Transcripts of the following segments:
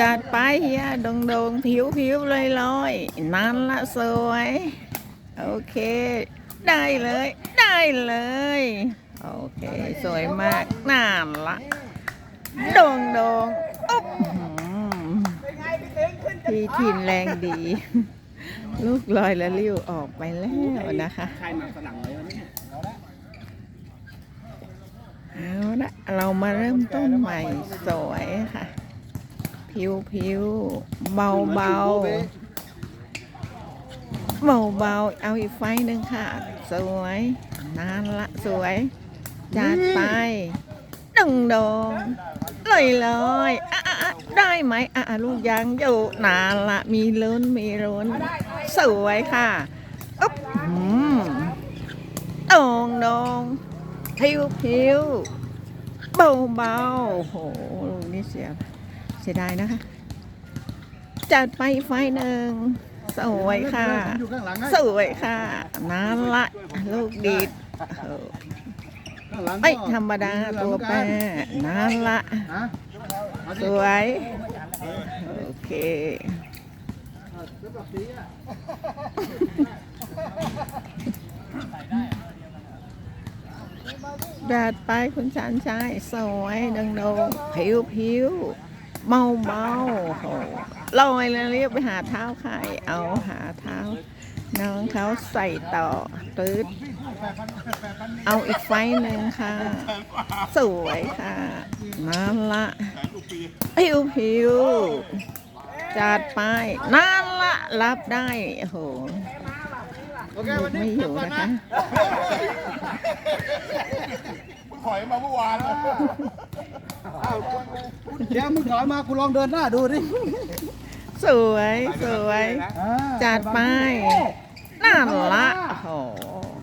จัดไปเฮียดงดงผิวผิวลอยลอยๆนั่นละสวย โอเค ได้เลย ได้เลย โอเค สวยมากนั่นละโดงดงอุ๊บพี่ทินแรงดี ลูกลอยและลิ้วออกไปแล้วนะคะ ใครมาฝรั่ง เรามาเริ่มต้นใหม่สวยค่ะ ผิวผิวเบาเบาเบาเบาเอาอีกไฟหนึ่งค่ะ สวยนานละสวย จัดไปดึงดงเลยลอะอะอะได้ไหมอะอะลูกยังอยู่นานละมีล้นมีล้นสวยค่ะอุ๊บอืมดงดงผิวผิว เบาเบาๆโอ้โหลูกนี่เสียเสียดายนะคะ จัดไปไฟหนึ่งสวยค่ะ สวยค่ะนั่นละลูกดีดเออข้างหลังก็ไม่ธรรมดาตัวแปรนั่นละสวย โอเคดั ดไปคุณชันชายสวยดังโดงผิวผิวเมาเมาโหลอยแล้วเรียบไปหาเท้าใครเอาหาเท้า น้องเขาใส่ต่อตืดเอาอีกไฟหนึ่งค่ะ สวยค่ะนั่นละผิวผิวจัดไปนั่นละรับได้โอ้โห ไม่อยู่ก่อนนะคะถอยมาเมื่อวานแล้วอ้าวเดี๋ยวมึงถอยมากูลองเดินหน้าดูดิ สวยสวยอ่าจัดไปนั่นละโอ้โห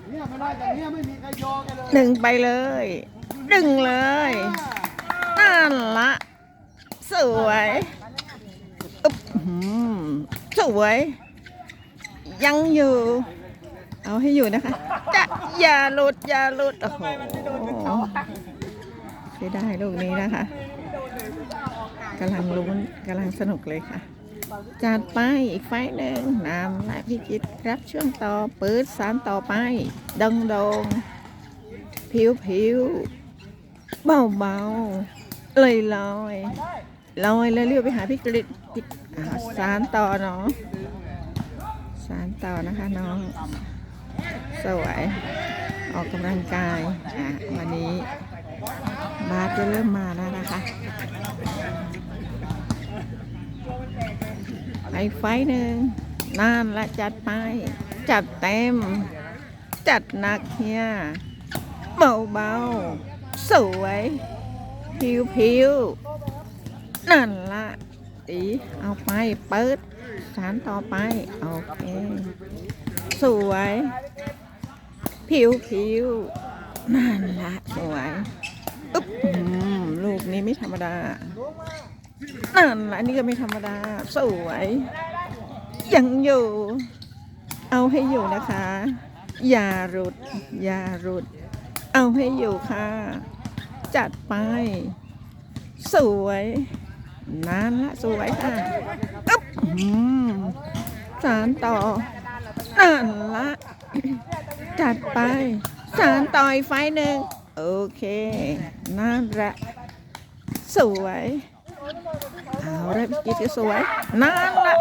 เนี่ยไม่ได้อย่างเนี้ยไม่มีใครโยอกันเลยดึงไปเลยดึงเลยนั่นละ สวยอุ๊บอื้อหือสวย ยังอยู่ เอาให้อยู่นะคะ จะอย่าหลุดอย่าหลุดโอ้โหใช้ได้ลูกนี้นะคะกำลังลุ้นกำลังสนุกเลยค่ะจัดไปอีกไฟหนึ่งนำและพิจิตรรับช่วงต่อปืดสารต่อไปดงดงผิวผิวเบาเบาลอยลอยลอยแล้วเรียวไปหาพี่กริดสารต่อเนาะสารต่อนะคะน้อง สวยออกกำลังกายวันนี้บาสจะเริ่มมาแล้วนะคะไอไฟหนึ่งนานละจัดไป จัดเต็ม จัดหนักเฮียเบาเบาๆสวย ผิวผิวนั่นละตีเอาไป เปิด สารต่อไป โอเค สวย ผิวผิวนั่นละสวยอึ๊บอืมลูกนี้ไม่ธรรมดานั่นแหละอันนี้ก็ไม่ธรรมดา สวย ยังอยู่ เอาให้อยู่นะคะ อย่าหลุด อย่าหลุด เอาให้อยู่ค่ะ จัดไป สวยนั่นละสวยค่ะอึ๊บอืมสารต่อนั่นละ จัดไป สารต่อยไฟหนึ่งโอเคนั่นละสวย เอาละพี่กิ๊กก็สวยนั่นละ